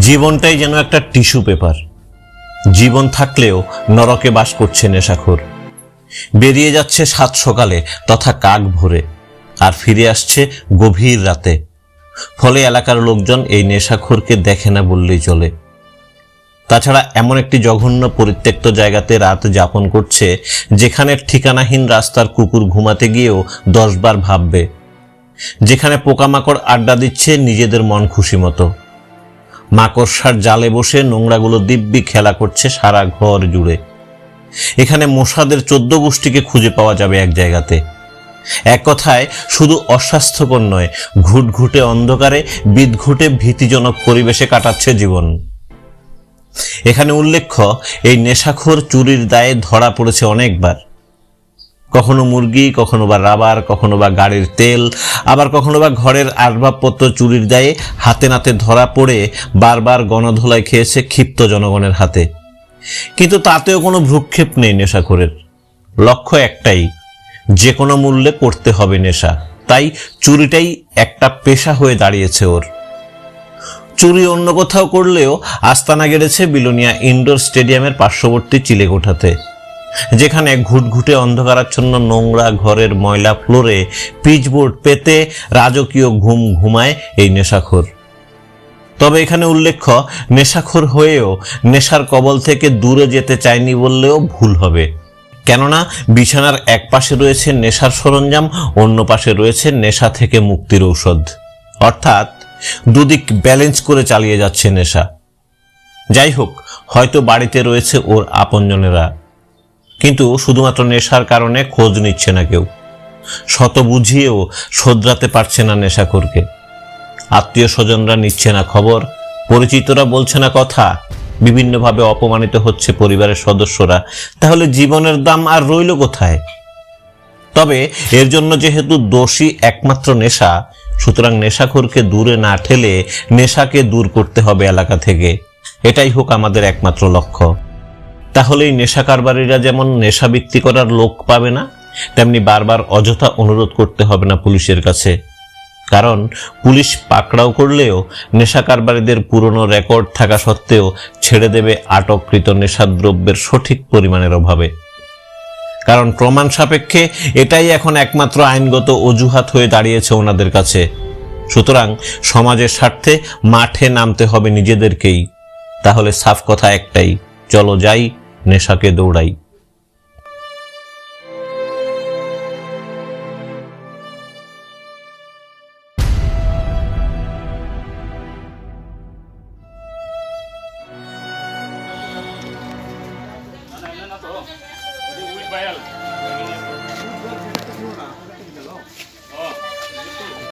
জীবনটাই যেন একটা টিস্যু পেপার। জীবন থাকলেও নরকে বাস করছে নেশাখোর। বেরিয়ে যাচ্ছে সাত সকালে তথা কাক ভোরে, আর ফিরে আসছে গভীর রাতে। ফলে এলাকার লোকজন এই নেশাখোরকে দেখে না বললেই চলে। তাছাড়া এমন একটি জঘন্য পরিত্যক্ত জায়গাতে রাত যাপন করছে, যেখানে ঠিকানাহীন রাস্তার কুকুর ঘুমাতে গিয়েও দশবার ভাববে। যেখানে পোকামাকড় আড্ডা দিচ্ছে নিজেদের মন খুশি মতো। মাকড়সার জালে বসে নোংরাগুলো দিব্যি খেলা করছে সারা ঘর জুড়ে। এখানে মশাদের চোদ্দ গোষ্ঠীকে খুঁজে পাওয়া যাবে এক জায়গাতে। এক কথায়, শুধু অস্বাস্থ্যকর নয়, ঘুটঘুটে অন্ধকারে, বিদঘুটে ভীতিজনক পরিবেশে কাটাচ্ছে জীবন। এখানে উল্লেখ্য, এই নেশাখোর চুরির দায়ে ধরা পড়েছে অনেকবার। কখনো মুরগি, কখনো বা রাবার, কখনো বা গাড়ির তেল, আবার কখনো বা ঘরের আসবাবপত্র চুরির দায়ে হাতে নাতে ধরা পড়ে বারবার গণধোলাই খেয়েছে ক্ষিপ্ত জনগণের হাতে। কিন্তু তাতেও কোনো ভ্রুক্ষেপ নেই নেশাখোরের। লক্ষ্য একটাই যে কোনো মূল্যে করতে হবে নেশা। তাই চুরিটাই একটা পেশা হয়ে দাঁড়িয়েছে ওর। চুরি অন্য কোথাও করলেও আস্তানা গেড়েছে বিলোনিয়া ইনডোর স্টেডিয়ামের পার্শ্ববর্তী চিলেকোঠাতে। যেখানে ঘুটঘুটে অন্ধকারাচ্ছন্ন নোংরা ঘরের ময়লা ফ্লোরে পিচবোর্ড পেতে রাজকীয় ঘুম ঘুমায় এই নেশাখোর। তবে এখানে উল্লেখ্য, নেশাখোর হয়েও নেশার কবল থেকে দূরে যেতে চায়নি বললেও ভুল হবে। কেননা, বিছানার এক পাশে রয়েছে নেশার সরঞ্জাম, অন্য পাশে রয়েছে নেশা থেকে মুক্তির ঔষধ। অর্থাৎ, দুদিক ব্যালেন্স করে চালিয়ে যাচ্ছে নেশা। যাই হোক, হয়তো বাড়িতে রয়েছে ওর আপনজনেরা। কিন্তু শুধুমাত্র নেশার কারণে খোঁজ নিচ্ছে না কেউ। শত বুঝিয়েও শোধরাতে পারছে না নেশাখোরকে। আত্মীয় স্বজনরা নিচ্ছে না খবর, পরিচিতরা বলছে না কথা, বিভিন্নভাবে অপমানিত হচ্ছে পরিবারের সদস্যরা। তাহলে জীবনের দাম আর রইল কোথায়? তবে এর জন্য যেহেতু দোষী একমাত্র নেশা, সুতরাং নেশাখোরকে দূরে না ঠেলে নেশাকে দূর করতে হবে এলাকা থেকে। এটাই হোক আমাদের একমাত্র লক্ষ্য। তাহলেই নেশা কারবারিরা যেমন নেশা বিক্রি করার লোক পাবে না, তেমনি বারবার অযথা অনুরোধ করতে হবে না পুলিশের কাছে। কারণ পুলিশ পাকড়াও করলেও নেশা কারবারিদের পুরনো রেকর্ড থাকা সত্ত্বেও ছেড়ে দেবে আটককৃত নেশাদ্রব্যের সঠিক পরিমাণের অভাবে। কারণ প্রমাণ সাপেক্ষে এটাই এখন একমাত্র আইনগত অজুহাত হয়ে দাঁড়িয়েছে ওনাদের কাছে। সুতরাং সমাজের স্বার্থে মাঠে নামতে হবে নিজেদেরকেই। তাহলে সাফ কথা একটাই, চলো যাই নেশাকে দৌড়াই।